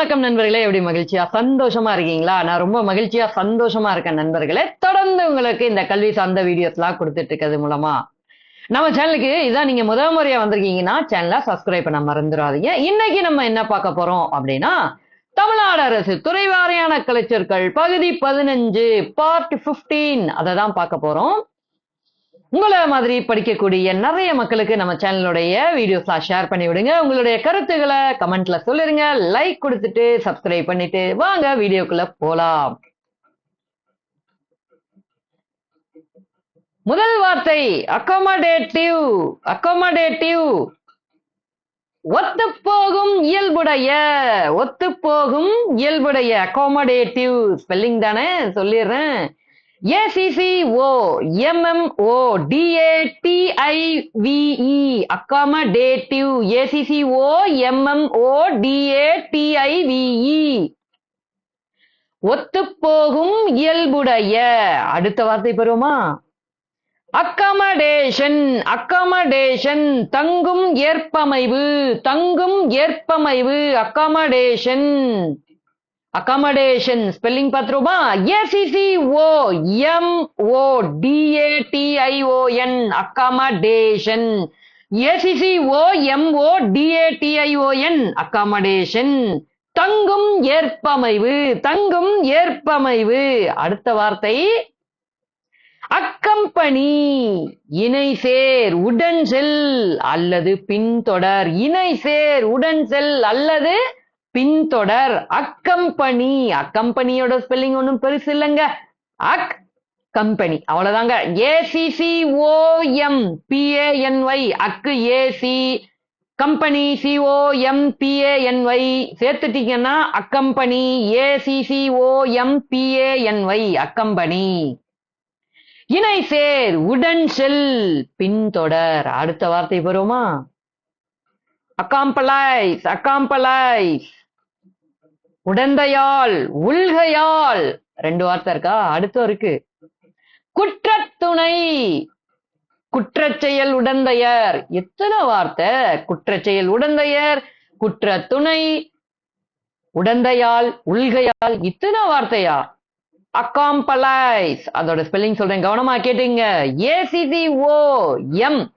வணக்கம் நண்பர்களே எப்படி மகிழ்ச்சியா? சந்தோஷமா இருக்கீங்களா? நான் ரொம்ப மகிழ்ச்சியா சந்தோஷமா இருக்கேன் நண்பர்களே. தொடர்ந்து உங்களுக்கு இந்த கல்வி சார்ந்த வீடியோஸ்லாம் கொடுத்துட்டு இருக்கிறது மூலமா. நம்ம சேனலுக்கு இதான் நீங்க முதல் முறையா வந்திருக்கீங்கன்னா சேனலை சப்ஸ்கிரைப் பண்ண மறந்துடாதீங்க. இன்னைக்கு நம்ம என்ன பார்க்க போறோம் அப்படின்னா தமிழ்நாடு அரசு துறை வாரியான கலைச்சொற்கள் பகுதி பதினஞ்சு பார்ட் 15 அதை தான் பார்க்க போறோம். உங்களை மாதிரி படிக்கக்கூடிய நிறைய மக்களுக்கு நம்ம சேனலுடைய வீடியோஸ்லாம் ஷேர் பண்ணி விடுங்க. உங்களுடைய கருத்துக்களை கமெண்ட்ல சொல்லிருங்க. லைக் கொடுத்துட்டு சப்ஸ்கிரைப் பண்ணிட்டு வாங்க வீடியோக்குள்ள போலாம். முதல் வார்த்தை அக்கோமடேட்டிவ் அக்கோமடேட்டிவ் ஒத்து போகும் இயல்புடைய ஒத்து போகும் இயல்புடைய. அக்கோமடேட்டிவ் ஸ்பெல்லிங் தானே? சொல்லிடுறேன். A C C O M M O T A T I V E accommodative A C C O M M O T A T I V E. ஒத்துப்போகும் இயல்புடைய. அடுத்த வார்த்தை பெறுவோமா? அக்கமடேஷன் அக்கமடேஷன் தங்கும் ஏற்பமைவு தங்கும் ஏற்பமைவு accommodation. Accommodation spelling பார்த்துருமா ACCO M O DATION accommodation O M O DATION accommodation தங்கும் ஏற்பமைவு தங்கும் ஏற்பமைவு. அடுத்த வார்த்தை. அக்கம்பனி இணை சேர் உடன் செல் அல்லது பின்தொடர். இணை சேர் உடன் செல் அல்லது பின்தொடர் அக்கம்பனி. அக்கம்பனியோட ஸ்பெல்லிங் ஒன்றும் பெருசு இல்லைங்க. அக் கம்பெனி. அவ்வளவுதாங்க. A C C O M P A N Y அக்கு A C company C O M P A N Y சேர்த்துட்டீங்கன்னா accompany. A C C O M P A N Y accompany. இணை சேர் உடன் செல். பின்தொடர். அடுத்த வார்த்தை பெறுவோமா? அக்காம்பலைஸ் அக்காம்பலைஸ் உடந்தையால் உள்கையால். ரெண்டு வார்த்தை இருக்கா? அடுத்தும் இருக்கு. குற்றத்துணை. குற்றச்செயல் உடந்தையர். எத்தனை வார்த்தை? குற்றச்செயல் உடந்தையர் குற்றத்துணை. உடந்தையால் உள்கையால். இத்தனை வார்த்தையா? அக்காம்பலைஸ் அதோட ஸ்பெல்லிங் சொல்றேன். கவனமா கேட்டீங்க. ஏசிசிஓ எம்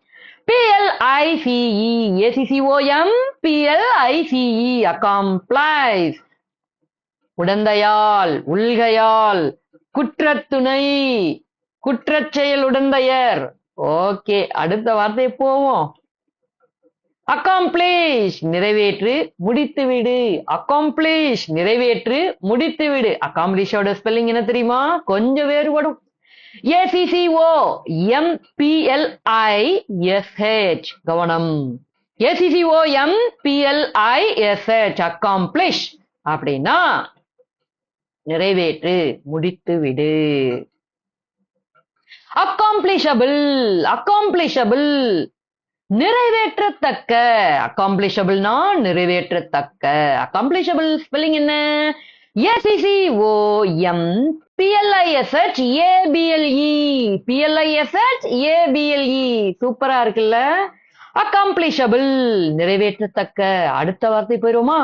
பிஎல்ஐசிஇ ஏசிசிஓஎம் பிஎல்ஐசிஇ அக்காம்ப்ளைஸ் உடந்தையால் உள்கையால் குற்றத்துணை குற்றச்செயல் உடந்தையர். ஓகே அடுத்த வார்த்தை போவோம். அக்காம்ப்ளிஷ் நிறைவேற்று முடித்து விடு அக்காம்ப்ளிஷ் நிறைவேற்று முடித்து விடு அக்காம்ப்ளிஷோட ஸ்பெல்லிங் என்ன தெரியுமா? கொஞ்சம் வேறுபடும். ஏசிசிஓ எம்பிஎல்ஐ எஸ்ஹெச் கவனம். ஏசிசிஓ எம்பிஎல்ஐ எஸ்ஹெச் அக்காம்ப்ளிஷ் அப்படின்னா நிறைவேற்று முடித்து விடு. அக்காம்ப்ளிஷபிள் அக்காம்ப்ளிஷபிள் நிறைவேற்றத்தக்க. அக்காம்ப்ளிஷபிள்னா நிறைவேற்றத்தக்க. அக்காம்ப்ளிஷபிள் ஸ்பெல்லிங் என்ன? ஏசிசிஓ எம் பிஎல்ஐஎஸ்ஹெச் ஏபிஎல்இ பிஎல்ஐஎஸ்ஹெச் ஏபிஎல்இ சூப்பரா இருக்குல்ல? அக்காம்ப்ளிஷபிள் நிறைவேற்றத்தக்க. அடுத்த வார்த்தை போயிருவோமா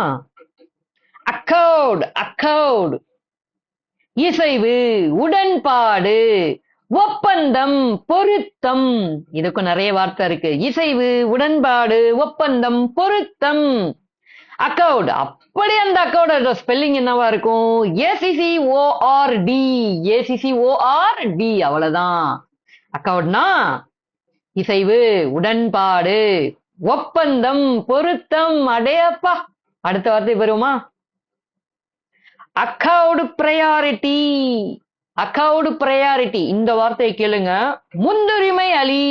அக்கவுட் அக்கவுட் இசைவு உடன்பாடு ஒப்பந்தம் பொருத்தம். இதுக்கும் நிறைய வார்த்தை இருக்கு. இசைவு உடன்பாடு ஒப்பந்தம் பொருத்தம். அக்கவுட் அப்படி அந்த அக்கவுடோட ஸ்பெல்லிங் என்னவா இருக்கும்? ACC OR D. ACC OR D. அவ்வளவுதான். அக்கவுட்னா இசைவு உடன்பாடு ஒப்பந்தம் பொருத்தம். அடையப்பா. அடுத்த வார்த்தை பெறுவோமா? அக்காவோட ப்ரையாரிட்டி அக்காவோட ப்ரையாரிட்டி இந்த வார்த்தையை கேளுங்க. முன்னுரிமை அலி.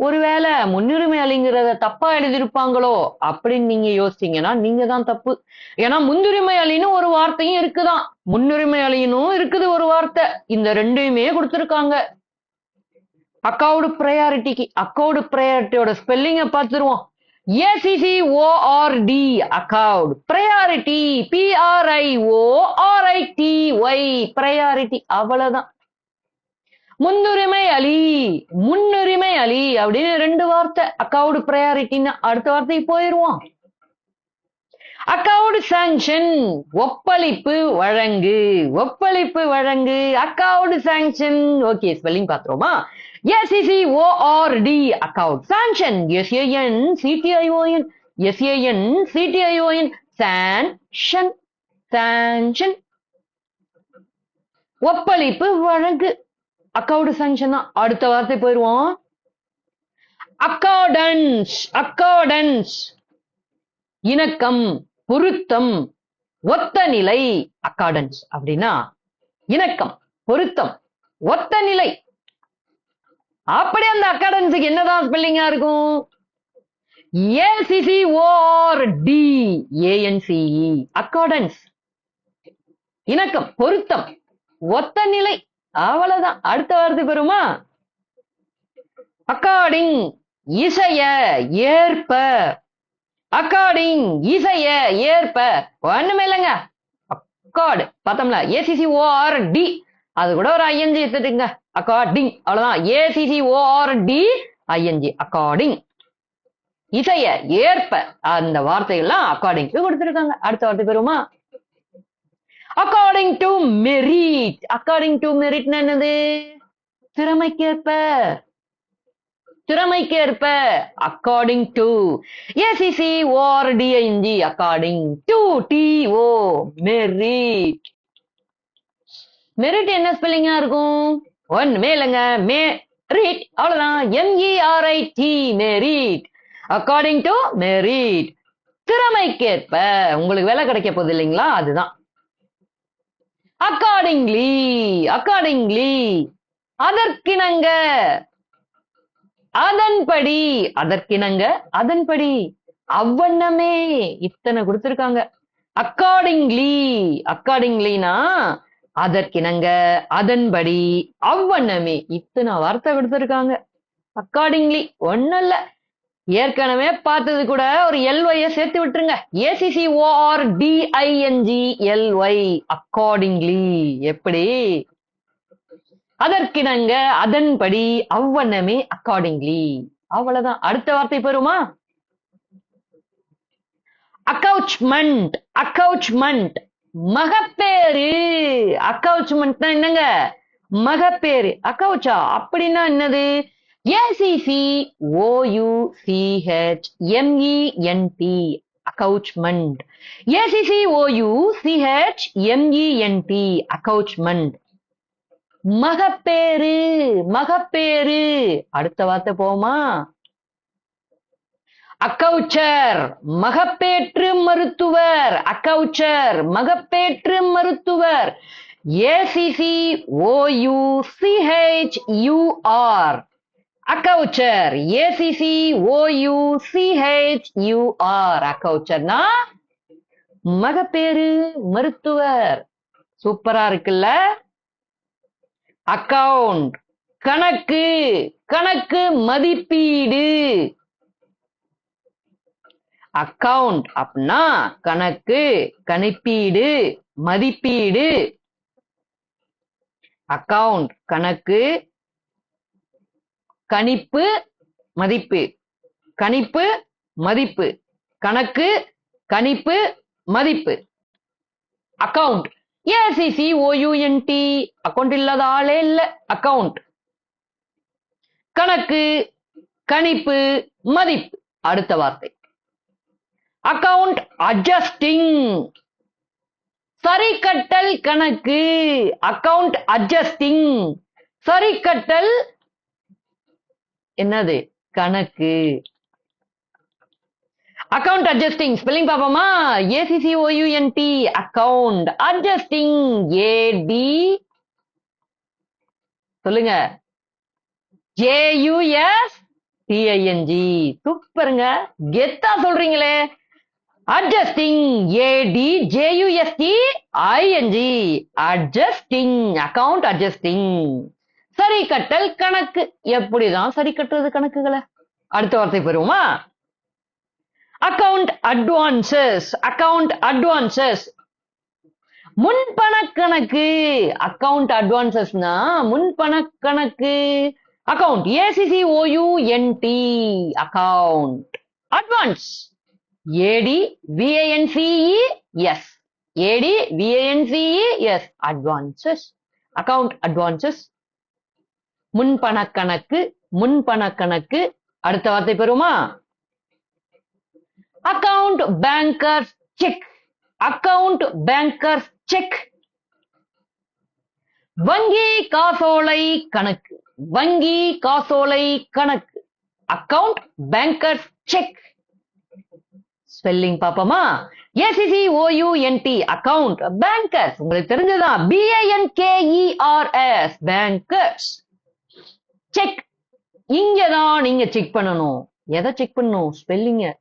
ஒருவேளை முன்னுரிமை அலிங்கிறத தப்பா எழுதியிருப்பாங்களோ அப்படின்னு நீங்க யோசிச்சீங்கன்னா நீங்க தான் தப்பு. ஏன்னா முன்னுரிமை அலின்னு ஒரு வார்த்தையும் இருக்குதான். முன்னுரிமை அலினும் இருக்குது ஒரு வார்த்தை. இந்த ரெண்டையுமே கொடுத்துருக்காங்க. அக்காவோட ப்ரையாரிட்டிக்கு அக்கவுடு ப்ரையாரிட்டியோட ஸ்பெல்லிங்க பார்த்துருவோம். SECORD account priority PRIO RIT Y priority அவ்வளவுதான். முன்னுரிமை அலி. முன்னுரிமை அலி அப்படின்னு ரெண்டு வார்த்தை. அக்கவுண்ட் ப்ரையாரிட்டின்னு அடுத்த வார்த்தைக்கு போயிருவான் சாங்ஷன் ஒப்பளிப்பு வழங்கு. ஒப்பளிப்பு வழங்கு. Account sanction okay spelling பாத்துருவோமா SEC ORD account sanction SAN CTION SAN CTION sanction sanction ஒப்பளிப்பு வழங்கு. அக்கவுண்ட் சாங்ஷன் தான். அடுத்த வார்த்தை போயிருவோம் அக்கார்டன்ஸ் அக்கார்டன்ஸ் இணக்கம். பொருத்தம் ஒத்த நிலை அக்கார்டன்ஸ் அப்படின்னா இணக்கம் பொருத்தம் ஒத்த நிலை. அப்படி அந்த அக்கார்டன்ஸுக்கு என்னதான் ஸ்பெல்லிங்கா இருக்கும்? A C C O R D A N C E accordance இணக்கம் பொருத்தம் ஒத்த நிலை. அவ்வளவுதான். அடுத்த வார்த்தை பெறுமா? அக்கார்டிங் இசைய ஏற்ப. அக்கார்டிங் இசைய ஏற்ப ஒண்ணுமே இல்லைங்க. அக்கார்டு பார்த்தோம்ல ஏசிசி ஓஆர் டி அது கூட ஒரு ஐஎன்ஜி எடுத்துட்டுங்க. அக்கார்டிங் அவ்வளவுதான். ACC OR D ING according இசைய ஏற்ப அந்த வார்த்தைகள்லாம் அக்கார்டிங்க்கு கொடுத்துருக்காங்க. அடுத்த வார்த்தை பெறுமா according to merit according to மெரிட்னா என்னது? திறமைக்கேற்ப. திறமைக்கேற்ப according to ACC OR DING according to D O merit merit என்ன ஸ்பெல்லிங்கா இருக்கும்? ஒன் இல்லைங்க மே ரீட் அவ்வளவுதான் MERI T merit according to merit திறமைக்கேற்ப. உங்களுக்கு வேலை கிடைக்க போகுது இல்லைங்களா? அதுதான். அக்கார்டிங்லி அக்கார்டிங்லி அதற்கிணங்க. அதன்படி அதற்கிணங்க அதன்படி. அவ்வண்ணமே இத்தனை கொடுத்திருக்காங்க. அக்கார்டிங்லி அக்கார்டிங்லினா அதற்கிணங்க அதன்படி அவ்வண்ணமே இத்தனை வார்த்தை கொடுத்திருக்காங்க. அக்கார்டிங்லி ஒண்ணும் இல்ல ஏற்கனவே பார்த்தது கூட ஒரு எல்ஒய சேர்த்து விட்டுருங்க. A C C O R D I N G L Y accordingly எப்படி? அதற்கிணங்க அதன்படி அவ்வண்ணமே அக்கார்டிங்லி அவ்வளவுதான். அடுத்த வார்த்தை பெறுமா அக்கவுச்மெண்ட் அக்கவுச்மெண்ட் மகப்பேறு. தான் என்னங்க? மகப்பேறு. அக்கவுச்சா அப்படின்னா என்னது? ACC OU CH MENT accouchement ACC OU CH MENT accouchement மகப்பேறு மகப்பேறு. அடுத்த வார்த்தை போமா அக்கவுச்சர் மகப்பேற்று மருத்துவர். அக்கவுச்சர் மகப்பேற்று மருத்துவர். ACC OU CH UR accoucheur ACC OU CH UR அக்கவுச்சர்னா மகப்பேறு மருத்துவர். சூப்பரா இருக்குல்ல? அக்கவுண்ட் கணக்கு கணக்கு மதிப்பீடு. அக்கவுண்ட் அப்படின்னா கணக்கு கணிப்பீடு மதிப்பீடு. அக்கவுண்ட் கணக்கு கணிப்பு மதிப்பு. கணிப்பு மதிப்பு. கணக்கு கணிப்பு மதிப்பு. அக்கவுண்ட் ஏசிசி ஓயூஎன்டி அக்கௌண்ட் இல்லாத ஆளே இல்ல. அக்கவுண்ட் கணக்கு கணிப்பு மதிப்பு. அடுத்த வார்த்தை. அக்கவுண்ட் அட்ஜஸ்டிங் சரி கட்டல் கணக்கு. அக்கவுண்ட் அட்ஜஸ்டிங் சரி கட்டல் என்னது? கணக்கு. அக்கவுண்ட் அட்ஜஸ்டிங் ஸ்பெல்லிங் பாப்போமா A C C O U N T account adjusting A D சொல்லுங்க. J U S T I N G சூப்பருங்க. கெத்தா சொல்றீங்களே. Adjusting A D J U S T I N G adjusting account adjusting சரி கட்டல் கணக்கு. எப்படிதான் சரி கட்டுறது கணக்குகளை? அடுத்த வார்த்தை பெறுவோமா? அக்கவுண்ட் அட்வான்சஸ் அக்கவுண்ட் அட்வான்சஸ் முன்பண கணக்கு அக்கவுண்ட் அட்வான்சஸ்னா முன்பண கணக்கு account ACC OU NT account advance AD VANCE S AD VANCE S advances account advances முன்பண கணக்கு முன்பண கணக்கு அடுத்த வார்த்தை பெறுமா? Account bankers cheque account bankers cheque வங்கி காசோலை கணக்கு. வங்கி காசோலை கணக்கு. அக்கவுண்ட் பேங்கர்ஸ் செக் ஸ்பெல்லிங் பாப்போமா? ஏசிசி ஓயூஎன்டி அக்கவுண்ட் பேங்கர்ஸ் உங்களுக்கு தெரிஞ்சதுதான் பிஏஎன்கேஇஆர்எஸ் பேங்கர்ஸ் செக் இங்கதான் நீங்க செக் பண்ணணும். எதை செக் பண்ணணும்? ஸ்பெல்லிங்க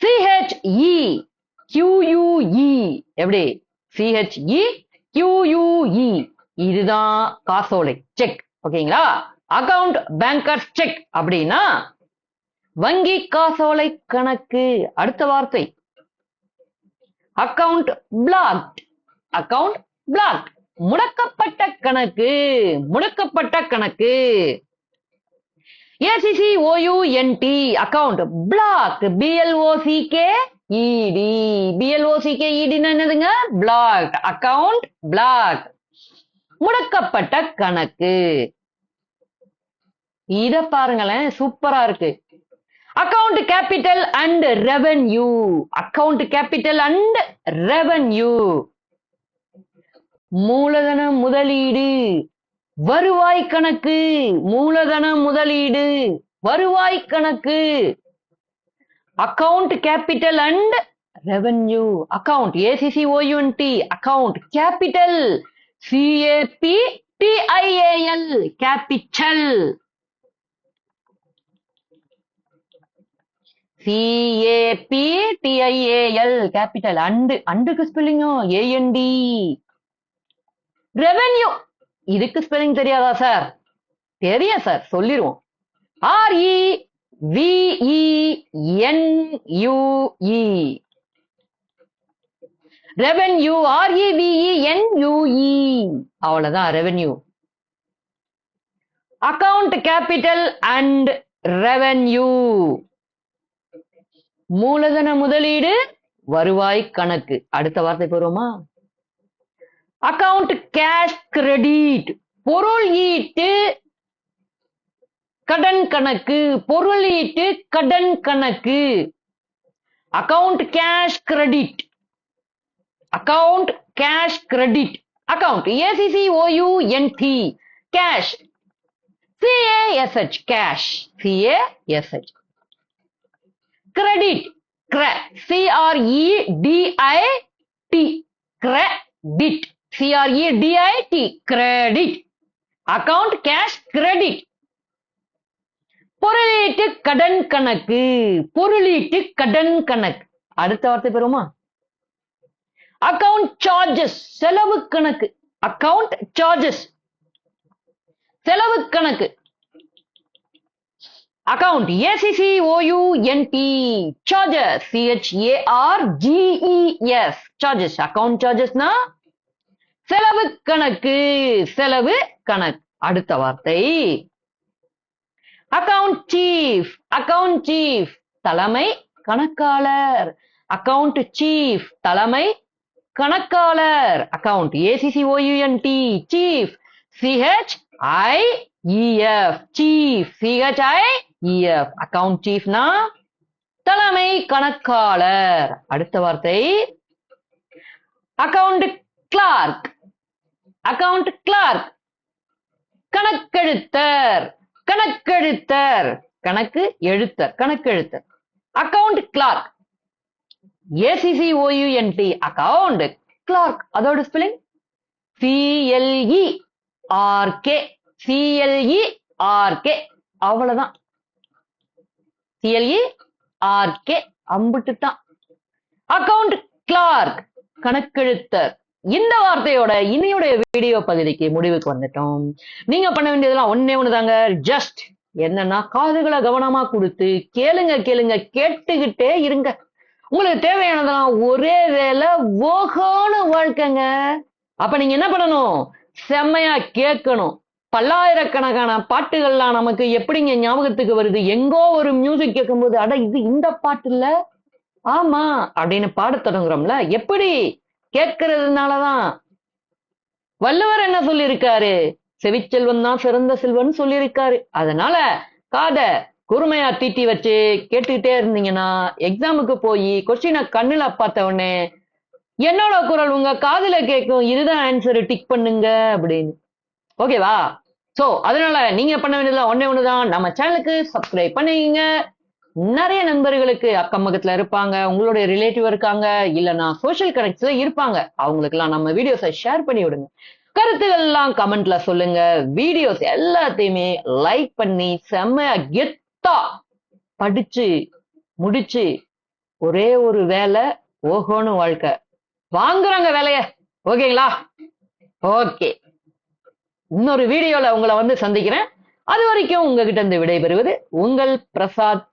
சிஹெச்இ கியூயூஇ எப்படி? சிஹெச்இ கியூயூஇ இதுதான் காசோலை செக் ஓகேங்களா? அக்கவுண்ட் பேங்கர்ஸ் செக் அப்படின்னா வங்கி காசோலை கணக்கு. அடுத்த வார்த்தை. அக்கவுண்ட் பிளாக் அக்கவுண்ட் பிளாக் முடக்கப்பட்ட கணக்கு. முடக்கப்பட்ட கணக்கு. ACC OUNT account block BLOCK ED BLOCK இடின்னு என்னதுங்க? பிளாக் அக்கவுண்ட் பிளாக் முடக்கப்பட்ட கணக்கு. இத பாருங்களேன். சூப்பரா இருக்கு. Account capital and revenue account capital and revenue மூலதன முதலீடு. வருவாய் கணக்கு மூலதன முதலீடு வருவாய் கணக்கு. Account capital and revenue account ACC OUNT account capital CAP TIAL capital CAP TIAL capital and அண்டுக்கு ஸ்பெல்லிங்கோ ஏஎன்டி ரெவென்யூ இதுக்கு ஸ்பெல்லிங் தெரியாதா சார் தெரியும் சார் சொல்லிடுவோம் RE VE NUE revenue REVE NUE அவ்வளவுதான் revenue account capital and revenue மூலதன முதலீடு வருவாய் கணக்கு. அடுத்த வார்த்தை போறோமா அக்கவுண்ட் கேஷ் கிரெடிட் பொருள் ஈட்டு கடன் கணக்கு. பொருள் ஈட்டு கடன் கணக்கு. Account cash credit account cash credit account ACC OUNT cash CASH cash CASH credit CREDIT credit CREDIT credit account cash credit பொருளீட்டு கடன் கணக்கு பொருளீட்டு கடன் கணக்கு. அடுத்த வார்த்தை பெறுமா அக்கவுண்ட் சார்ஜஸ் செலவு கணக்கு. அக்கவுண்ட் சார்ஜஸ் செலவு கணக்கு. Account ACC OUNT charges CHAR GES charges account சார்ஜஸ்னா செலவு கணக்கு செலவு கணக்கு. அடுத்த வார்த்தை. அக்கவுண்ட் சீஃப் அக்கவுண்ட் சீஃப் தலைமை கணக்காளர். அக்கவுண்ட் சீஃப் தலைமை கணக்காளர். Account A C C O U N T chief C H I E F chief I E F account சீஃப்னா தலைமை கணக்காளர். அடுத்த வார்த்தை. அக்கவுண்ட் கிளார்க் அக்கவுண்ட் கிளார்க் கணக்கெழுத்தர். கணக்கெழுத்தர். கணக்கு எழுத்தர். கணக்கெழுத்தர். Account clerk A C C O U N T account clerk அதோட spelling C L E R K C L E R K அவ்வளவுதான். C L E R K அம்புட்டு தான் account clerk கணக்கெழுத்தர். இந்த வார்த்தையோட இனியுடைய வீடியோ பகுதிக்கு முடிவுக்கு வந்துட்டோம். நீங்க பண்ண வேண்டியதெல்லாம் ஒன்னே ஒண்ணுதாங்க. ஜஸ்ட் என்னன்னா காதுகளை கவனமா கொடுத்து கேளுங்க கேளுங்க கேட்டுக்கிட்டே இருங்க. உங்களுக்கு தேவையானதெல்லாம் ஒரே வேலை ஓகோன வாழ்க்கைங்க. அப்ப நீங்க என்ன பண்ணணும்? செம்மையா கேட்கணும். பல்லாயிரக்கணக்கான பாட்டுகள்லாம் நமக்கு எப்படிங்க ஞாபகத்துக்கு வருது? எங்கோ ஒரு மியூசிக் கேட்கும்போது அட இது இந்த பாட்டு இல்ல? ஆமா அப்படின்னு பாட தொடங்குறோம்ல? எப்படி? கேட்கறதுனாலதான். வள்ளுவர் என்ன சொல்லியிருக்காரு? செவிச்செல்வன் தான் சிறந்த செல்வன் சொல்லியிருக்காரு. அதனால காத குறுமையா தீட்டி வச்சு கேட்டுக்கிட்டே இருந்தீங்கன்னா எக்ஸாமுக்கு போய் கொஸ்டினை கண்ணுல பார்த்த உடனே என்னோட குரல் உங்க காதுல கேட்கும் இதுதான் ஆன்சர் டிக் பண்ணுங்க அப்படின்னு. ஓகேவா சோ அதனால நீங்க பண்ண வேண்டியதுல ஒன்னே ஒண்ணுதான். நம்ம சேனலுக்கு சப்ஸ்கிரைப் பண்ணிக்கங்க. நிறைய நண்பர்களுக்கு அக்கம் பக்கத்துல இருப்பாங்க உங்களுடைய ரிலேட்டிவ் இருக்காங்க இல்லைன்னா சோஷியல் கனெக்ட்ஸ்ல இருப்பாங்க. அவங்களுக்கெல்லாம் நம்ம வீடியோஸை ஷேர் பண்ணி விடுங்க. கருத்துக்கள் எல்லாம் கமெண்ட்ல சொல்லுங்க. வீடியோஸ் எல்லாத்தையுமே லைக் பண்ணி செம்மையா கெத்தா படிச்சு முடிச்சு ஒரே ஒரு வேலை ஓஹோன்னு வாழ்க்கை. வாங்குறாங்க வேலைய. ஓகேங்களா? ஓகே. இன்னொரு வீடியோல உங்களை வந்து சந்திக்கிறேன். அது வரைக்கும் உங்ககிட்ட இருந்து விடைபெறுவது உங்கள் பிரசாத்